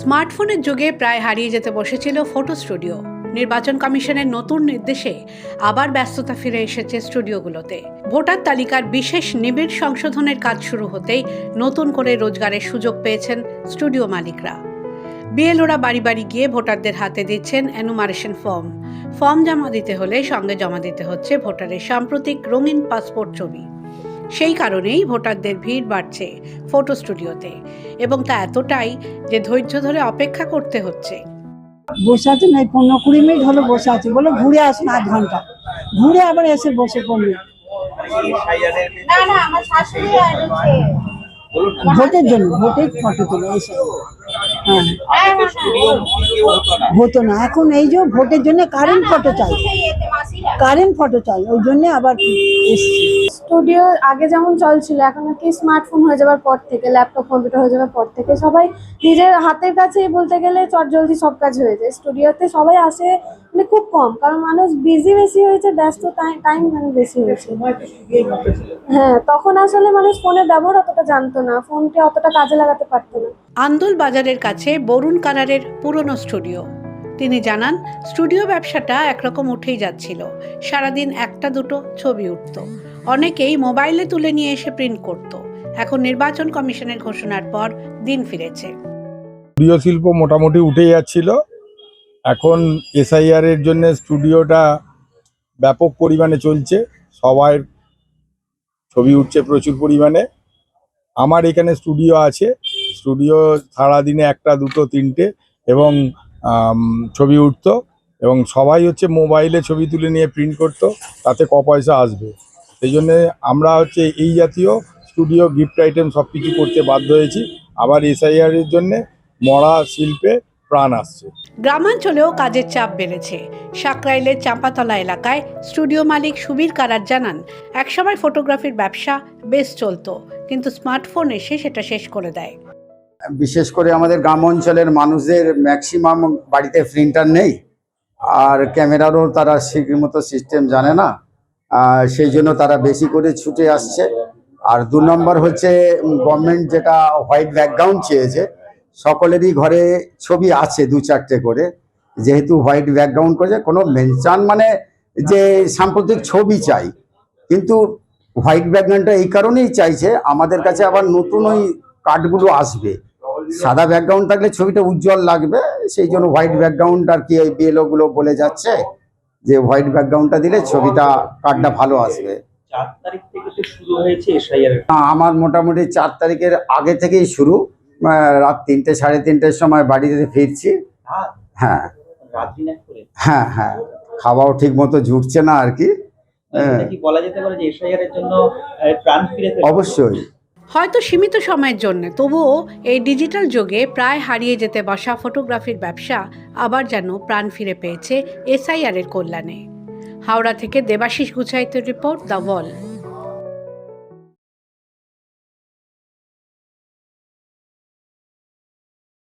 স্মার্টফোনের যুগে প্রায় হারিয়ে যেতে বসেছিল ফটো স্টুডিও। নির্বাচন কমিশনের নতুন নির্দেশে আবার ব্যস্ততা ফিরে এসেছে স্টুডিওগুলোতে। ভোটার তালিকার বিশেষ নিবিড় সংশোধনের কাজ শুরু হতেই নতুন করে রোজগারের সুযোগ পেয়েছেন স্টুডিও মালিকরা। বিএলওরা বাড়ি বাড়ি গিয়ে ভোটারদের হাতে দিচ্ছেন এনুমারেশন ফর্ম ফর্ম জমা দিতে হলে সঙ্গে জমা দিতে হচ্ছে ভোটারের সাম্প্রতিক রঙিন পাসপোর্ট ছবি। সেই কারণেই ভোটারদের ভিড় বাড়ছে ফটো স্টুডিওতে এবং তা এতটাই যে ধৈর্য ধরে অপেক্ষা করতে হচ্ছে। বসে আছে না পনেরো কুড়ি মিনিট হলো বসে আছে। বলে ঘুরে আসুন আধ ঘণ্টা। ঘুরে আবার এসে বসে পড়ল ভোটের জন্য ভোটের ফটো তুলে এসে। হ্যাঁ। হতো না। এখন এই যে ভোটের জন্য কারেন্ট ফটো চাই। কারেন্ট ফটো চাই ওই জন্য আবার এসছি। স্টুডিও আগে যেমন চলছিল এখন আর কি স্মার্টফোন হয়ে যাওয়ার পর থেকে ল্যাপটপ কম্পিউটার হয়ে যাওয়ার পর থেকে সবাই নিজের হাতের কাছেই বলতে গেলে চটজলদি সব কাজ হয়ে যায়। স্টুডিওতে সবাই আসে মানে খুব কম কারণ মানুষ বিজি বেশি হয়েছে ব্যস্ত টাইম মানে বেশি হয়েছে। হ্যাঁ তখন আসলে মানুষ ফোনের ব্যবহার অতটা জানতো না ফোনকে অতটা কাজে লাগাতে পারতো না। আন্দোল বাজারের কাছে বরুণ কারারের পুরনো স্টুডিও তিনি জানান স্টুডিও ব্যবসাটা একরকম উঠেই যাচ্ছিল। সারাদিন একটা দুটো ছবি উঠত। অনেকেই মোবাইলে তুলে নিয়ে এসে প্রিন্ট করত। এখন নির্বাচন কমিশনের ঘোষণার পর দিন ফিরেছে। স্টুডিও শিল্প মোটামুটি উঠে যাচ্ছিল। এখন এসআইআর এর জন্য স্টুডিওটা ব্যাপক পরিমাণে চলছে। সবার ছবি উঠছে প্রচুর পরিমাণে। আমার এখানে স্টুডিও আছে। স্টুডিও সারাদিনে একটা, দুটো, তিনটে এবং ছবি উঠতো এবং সবাই হচ্ছে মোবাইলে ছবি তুলে নিয়ে প্রিন্ট করতো। তাতে ক পয়সা আসবে? সেই জন্যে আমরা হচ্ছে এই জাতীয় স্টুডিও গিফট আইটেম সব কিছু করতে বাধ্য হয়েছি। আবার এসআইআর এর জন্যে মরা শিল্পে প্রাণ আসছে। গ্রামাঞ্চলেও কাজের চাপ বেড়েছে। সাকরাইলের চাঁপাতলা এলাকায় স্টুডিও মালিক সুবীর কারার জানান একসময় ফটোগ্রাফির ব্যবসা বেশ চলতো কিন্তু স্মার্টফোন এসে সেটা শেষ করে দেয়। বিশেষ করে আমাদের গ্রাম অঞ্চলের মানুষদের ম্যাক্সিমাম বাড়িতে প্রিন্টার নেই আর ক্যামেরারও তারা মতো সিস্টেম জানে না। সেই জন্য তারা বেশি করে ছুটে আসছে। আর দু নম্বর হচ্ছে গভর্নমেন্ট যেটা হোয়াইট ব্যাকগ্রাউন্ড চেয়েছে, সকলেরই ঘরে ছবি আছে দু চারটে করে। যেহেতু হোয়াইট ব্যাকগ্রাউন্ড করেছে, কোনো মেনশন মানে যে সাম্প্রতিক ছবি চাই। কিন্তু হোয়াইট ব্যাকগ্রাউন্ডটা এই কারণেই চাইছে, আমাদের কাছে আবার নতুন ওই কার্ডগুলো আসবে। সাদা ব্যাকগ্রাউন্ড থাকলে ছবিটা উজ্জ্বল লাগবে, সেই জন্য হোয়াইট ব্যাকগ্রাউন্ড আর কি এই বিএলও গুলো বলে যাচ্ছে। যে হোয়াইট ব্যাকগ্রাউন্ডটা দিলে ছবিটা কার্ডটা ভালো আসবে। আমার মোটামুটি চার তারিখের আগে থেকেই শুরু। রাত তিনটে সাড়ে তিনটের সময় বাড়িতে ফিরছি। হ্যাঁ। করে? হ্যাঁ হ্যাঁ। খাওয়াও ঠিক মতো জুটছে না আর কি। হ্যাঁ। বলা যেতে পারে যে জন্য প্রাণ ফিরে অবশ্যই। হয়তো সীমিত সময়ের জন্য। তবুও এই ডিজিটাল যুগে প্রায় হারিয়ে যেতে বসা ফটোগ্রাফির ব্যবসা আবার যেন প্রাণ ফিরে পেয়েছে এসআইআর এর কল্যাণে। হাওড়া থেকে Debashis Guchhait report the wall